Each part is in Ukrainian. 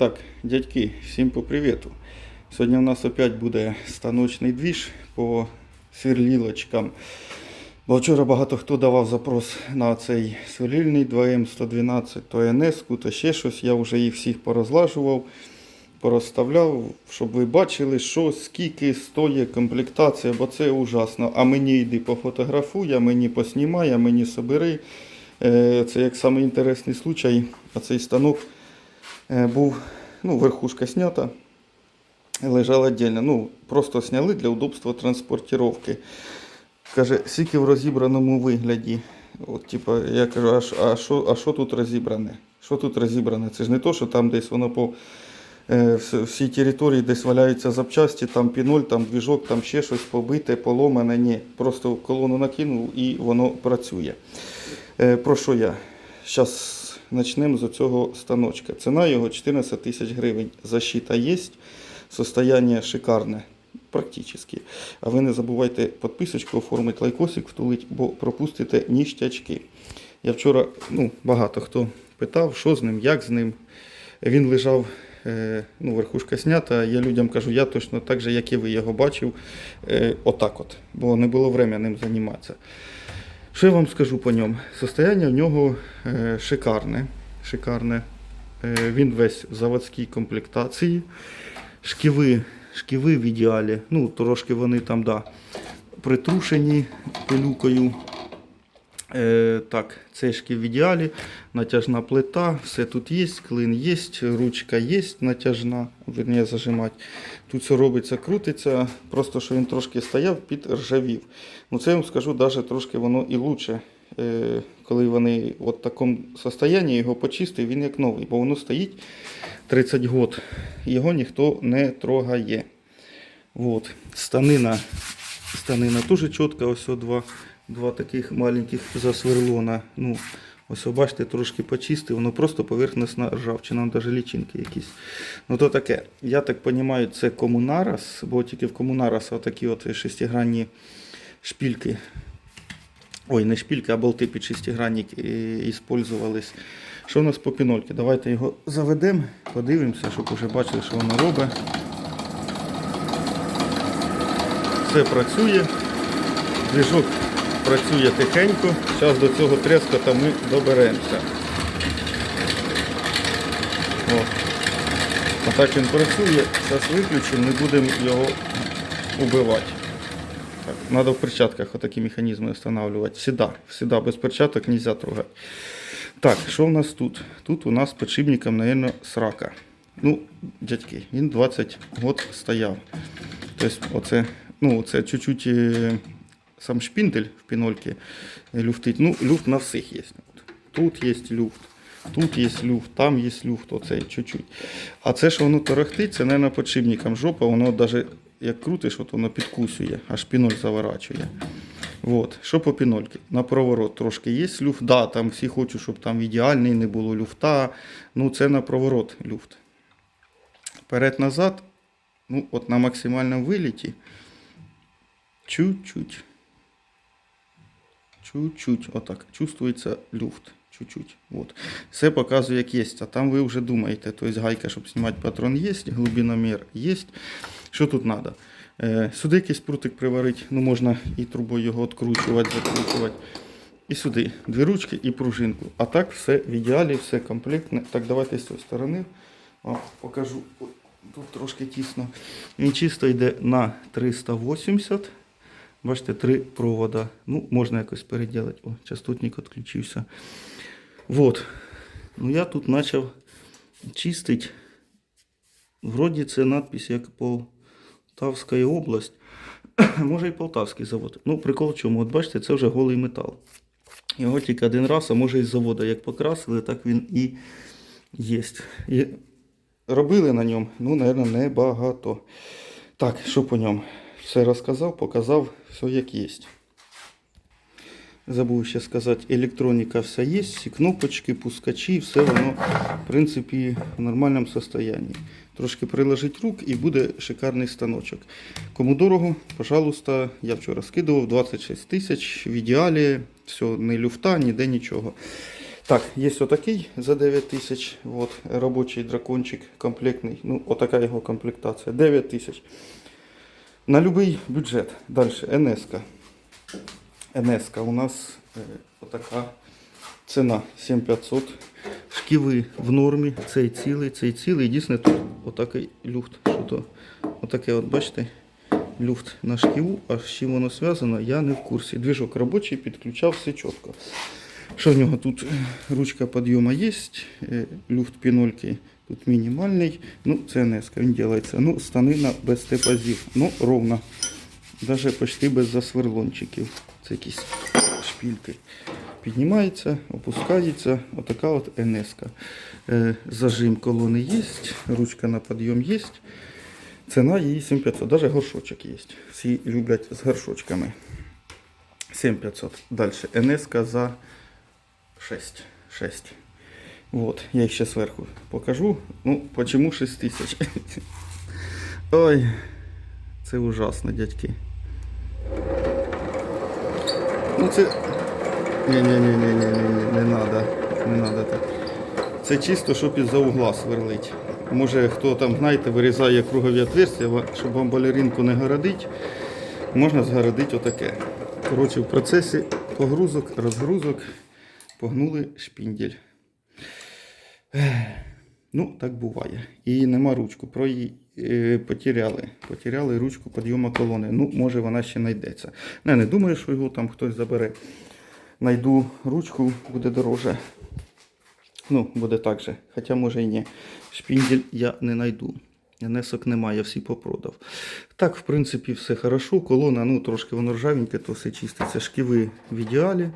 Так, дядьки, всім по привіту. Сьогодні у нас опять буде станочний двіж по сверлілочкам. Бо вчора багато хто давав запрос на цей сверлільний 2М112, то НС, то ще щось. Я вже їх всіх порозлажував, порозставляв, щоб ви бачили, що скільки стоїть комплектація, бо це ужасно. А мені йди пофотографуй, а мені поснімай, а мені собери. Е, Це як самий случай, а цей станок був, ну, верхушка снята, лежала віддільно. Ну, просто сняли для удобства транспортировки. Каже, скільки в розібраному вигляді. От, типа, я кажу, а, а, що, а що тут розібране? Що тут розібране? Це ж не то, що там десь воно по е, всій території десь валяються запчасті, там піноль, там двіжок, там ще щось побите, поломане. Ні. Просто колону накинув і воно працює. Е, про що я? Зараз почнемо з цього станочка. Ціна його 14 тисяч гривень. Защита є, состояние шикарне. Практически. А ви не забувайте підписочку, оформити лайкосик, втулить, бо пропустите ніштячки. Я вчора, ну, багато хто питав, що з ним, як з ним. Він лежав, е, ну, верхушка снята. Я людям кажу, я точно так же, як і ви його бачив, е, отак от, бо не було времени ним займатися. Що я вам скажу по ньому? Состояння в нього е, шикарне. шикарне. Е, він весь в заводській комплектації. Шківи, шківи в ідеалі. Ну, трошки вони там, да, притрушені пилюкою. Е, так, цей шків в ідеалі, натяжна плита, все тут є, клин є, ручка є натяжна, верніше зажимати. Тут все робиться, крутиться, просто що він трошки стояв, підржавів. Ну це я вам скажу, навіть трошки воно і лучше. Е, коли вони в такому стані його почистив, він як новий, бо воно стоїть 30 год. Його ніхто не трогає. Вот. Станина, станина теж чітка, ось о два, два таких маленьких засверлона. Ну, ось бачите, трошки почистив, воно просто поверхностна ржавчина, навіть лічинки якісь. Ну то таке. Я так розумію, це комунарас, бо тільки в комунараса такі от шестигранні шпільки. Ой, не шпільки, а болти під шестигранник іспользувались. Що у нас по пінольки? Давайте його заведемо, подивимося, щоб вже бачили, що воно робить. Все працює. Двіжок працює тихенько. Зараз до цього трескота ми доберемося. О. Отак він працює. Зараз виключимо, не будемо його убивати. Так, надо в перчатках отакі механізми встановлювати. Всегда, всегда без перчаток нельзя трогати. Так, що в нас тут? Тут у нас подшипником, наверное, срака. Ну, дядьки, він 20 год стояв. Тобто, оце, ну, оце чуть-чуть е, сам шпіндель в пінольці е, люфтить. Ну, люфт на всіх є. От. Тут є люфт, тут є люфт, там є люфт, оце чуть-чуть. А це, що воно торохтить, це, мабуть, подшипником жопа, воно навіть як крутиш, от воно підкусує, аж піноль заворачує. Вот. Що по пінольки? На проворот трошки є люфт. Да, там всі хочуть, щоб там ідеальний не було люфта. Ну, це на проворот люфт. Вперед-назад, ну, от на максимальному виліті. Чуть-чуть. Чуть-чуть. Отак. Чувствується люфт. Чуть-чуть. Вот. Все показує, як є. А там ви вже думаєте, тобто гайка, щоб знімати патрон, є, глибиномір є. Що тут треба? Сюди якийсь прутик приварити, ну можна і трубою його відкручувати, закручувати. І сюди дві ручки і пружинку. А так все в ідеалі, все комплектне. Так, давайте з цієї сторони. О, покажу. Тут трошки тісно. Він чисто йде на 380. Бачите, три провода. Ну, можна якось переділити. О, частотник відключився. Вот. Ну я тут почав чистити. Вроді це надпись як Полтавська область. Може і Полтавський завод. Ну, прикол в чому? От бачите, це вже голий метал. Його тільки один раз, а може із заводу як покрасили, так він і є. І робили на ньому, ну, мабуть, небагато. Так, що по ньому? Все розказав, показав, все як є. Забув ще сказати, електроніка вся є, всі кнопочки, пускачі, все воно, в принципі, в нормальному стані. Трошки приложить рук і буде шикарний станочок. Кому дорого, пожалуйста, я вчора скидував 26 тисяч в ідеалі, все, не люфта, ніде нічого. Так, є отакий за 9 тисяч. Робочий дракончик комплектний. Ну, отака його комплектація. 9 тисяч. На будь-який бюджет. Далі, НСК. НСК у нас е, отака ціна 7500. Шківи в нормі. Цей цілий, цей цілий. Дійсно тут отакий люфт. Що то, отаке, от бачите, люфт на шківу, а з чим воно зв'язано, я не в курсі. Двіжок робочий, підключав все чітко. Що в нього тут ручка підйому є, е, люфт пінольки тут мінімальний. Ну, це НС, він робиться. Ну, станина без тепазів. Ну, ровно. Даже почти без засверлончиків. Це якісь шпільки. Піднімається, опускається. Отака от НС. Е, Зажим колони є, ручка на підйом є. Ціна її 7500. Даже горшочок є. Всі люблять з горшочками. 7500. Далі. НС за 6. 6. Вот, я их сейчас сверху покажу. Ну, почему 6 тысяч? Ой, це ужасно, дядьки. Ну це. Не-не-не-не-не-не, не надо. Не надо так. Це чисто, щоб із-за угла сверлить. Може хто там, знаєте, вирізає кругові отверстия, щоб вам балеринку не городить, можна згородити отаке. Коротше, в процесі погрузок, розгрузок погнули шпіндель. Ну, так буває. І нема ручку. Про її е, потеряли. Потеряли ручку підйому колони. Ну, може вона ще знайдеться. Не, не думаю, що його там хтось забере. Найду ручку, буде дороже. Ну, буде так же. Хоча може і ні. Шпіндель я не знайду. Несок немає, всі попродав. Так, в принципі, все хорошо. Колона, ну, трошки воно ржавеньке, то все чиститься. Шківи в ідеалі.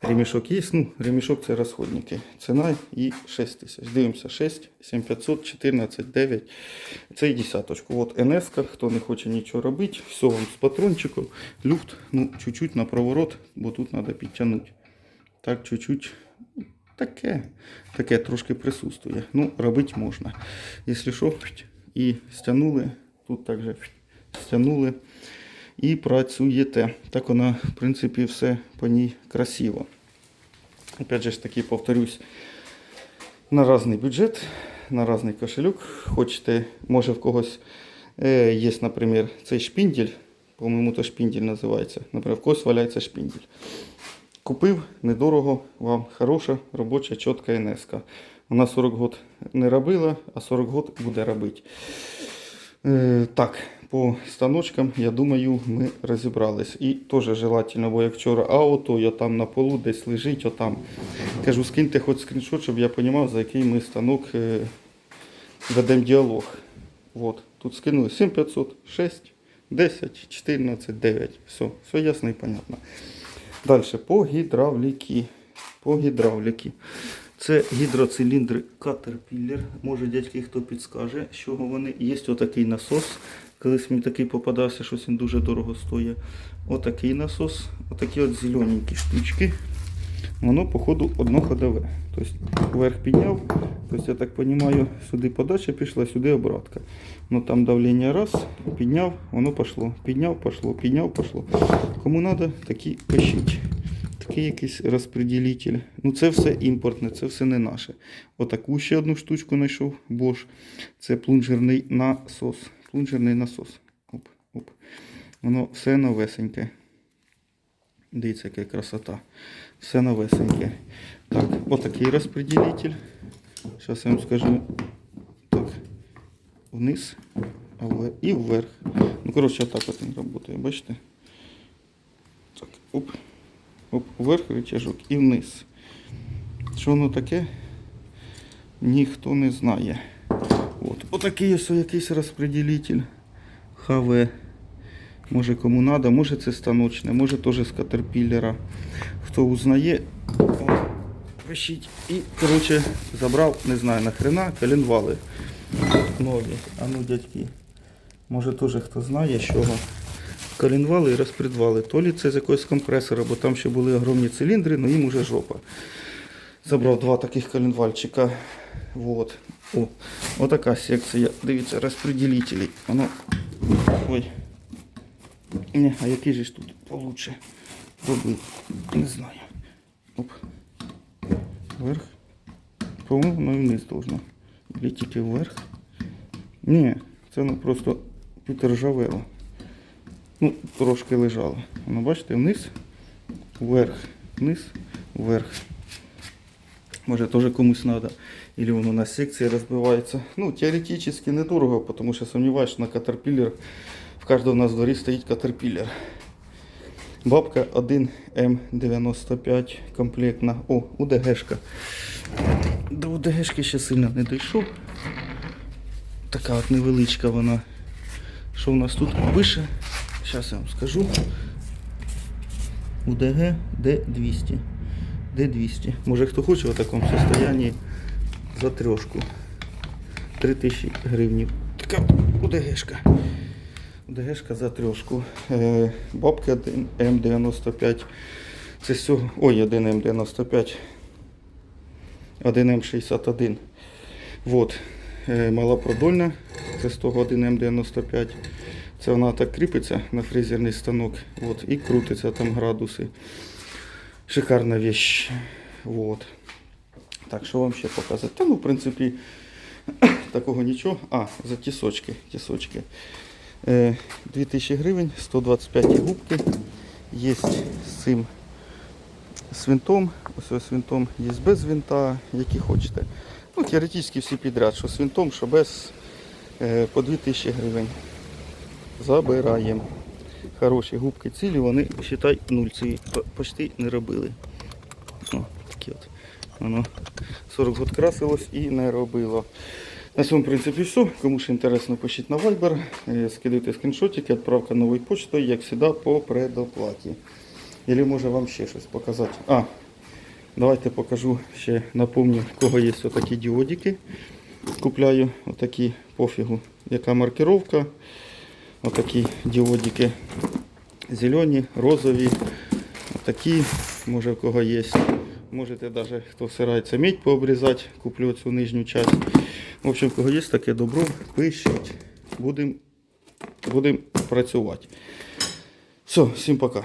Ремішок є, ну, ремішок це розходники. Ціна і 6 тисяч. Дивимося 6, 7500, 14, 9. Це і десяточку. От НС, хто не хоче нічого робити, все вам з патрончиком. Люфт, ну, чуть-чуть на проворот, бо тут треба підтягнути. Так, чуть-чуть. Таке, таке трошки присутствує. Ну, робити можна. Якщо що, і стягнули, тут також стягнули і працюєте. Так вона, в принципі, все по ній красиво. Опять же ж таки, повторюсь, на різний бюджет, на різний кошелек. Хочете, може в когось е, є, наприклад, цей шпіндель, по-моєму, то шпіндель називається. Наприклад, в когось валяється шпіндель. Купив недорого, вам хороша, робоча, чітка НСК. Вона 40 год не робила, а 40 год буде робити. Е, так, по станочкам, я думаю, ми розібрались. І теж желательно, бо як вчора ауто, я там на полу десь лежить, отам. Кажу, скиньте хоч скріншот, щоб я розумів, за який ми станок е, ведемо діалог. Вот. Тут скинули 7500, 6, 10, 14, 9. Все, все ясно і понятно. Далі по гідравліки. По гідравліки. Це гідроциліндри Caterpillar. Може дядьки хто підскаже, з чого вони. Є отакий насос. Колись мені такий попадався, щось він дуже дорого стоїть. Отакий насос, отакі от зелененькі штучки. Воно, походу, одноходове. Тобто вверх підняв, тобто, я так розумію, сюди подача пішла, сюди обратка. Ну там давлення раз, підняв, воно пішло. Підняв, пішло, підняв, пішло. Кому треба, такі пишіть. Такий якийсь розподілитель. Ну це все імпортне, це все не наше. Отаку ще одну штучку знайшов Bosch. Це плунжерний насос. Плунжерний насос. Оп, оп. Воно все новесеньке. Дивіться, яка красота. Все новесеньке. Так, отакий розподілитель. Зараз я вам скажу. Так, вниз і вверх. Ну, коротше, отак от він працює, бачите? Так, оп. Оп, вверх рычажок і вниз. Що воно таке? Ніхто не знає. От. Отакий ось якийсь розподілитель. ХВ. Може кому треба, може це станочне, може теж з катерпіллера. Хто узнає, пишіть. І, коротше, забрав, не знаю нахрена, коленвали нові. А ну, дядьки, може теж хто знає, чого. Коленвали і розпредвали. То лі це з якогось компресора, бо там ще були огромні циліндри, але їм уже жопа. Забрав два таких коленвальчика. Вот. О, отака секція. Дивіться, розпределителей. Воно. Ой. Не, а який же ж тут получше робити? Не знаю. Оп. Вверх. По-моєму, воно і вниз должно. Или вверх. Ні, це воно просто підржавело. Ну, трошки лежало. Воно, бачите, вниз, вверх, вниз, вверх. Може, теж комусь треба. Или воно на секції розбивається. Ну, теоретично недорого, тому що сумніваюся, що на Caterpillar в кожного нас дворі стоїть Caterpillar. Бабка 1М95 комплектна. О, УДГшка. До УДГшки ще сильно не дійшов. Така от невеличка вона. Що в нас тут пише? Зараз я вам скажу. УДГ Д200. Д200. Може хто хоче в такому состоянии за трешку. 3000 гривнів. Така УДГшка. УДГшка за трешку. Е, бабки 1 М95. Це з. Ой, 1 М95. 1 М61. Вот. Е, малопродольна. Це з того 1 М95. Це вона так кріпиться на фрезерний станок. Вот, і крутиться там градуси. Шикарна вещь. Вот. Так, що вам ще показати? Та ну, в принципі, такого нічого. А, за тісочки. тісочки. Е, 2000 гривень, 125 губки. Є з цим з винтом. Ось з винтом є без винта, які хочете. Ну, теоретично всі підряд, що з що без е, по 2000 гривень. Забираємо. Хороші губки цілі, вони, считай, нульці по- почти не робили. О, такі от. Воно 40 год красилось і не робило. На цьому, принципі, все. Кому ж інтересно, пишіть на Viber, е, скидайте скріншотики, відправка новою почтою, як завжди, по предоплаті. Или може вам ще щось показати. А, давайте покажу ще, напомню, в кого є отакі діодики. Купляю отакі пофігу. Яка маркировка. Отакі діодики. Зелені, розові. такі, може в кого є. Можете навіть, хто сирається мідь пообрізати, куплю цю нижню часть. В общем, в кого є таке добро, пишіть. Будемо будем працювати. Все, всім пока.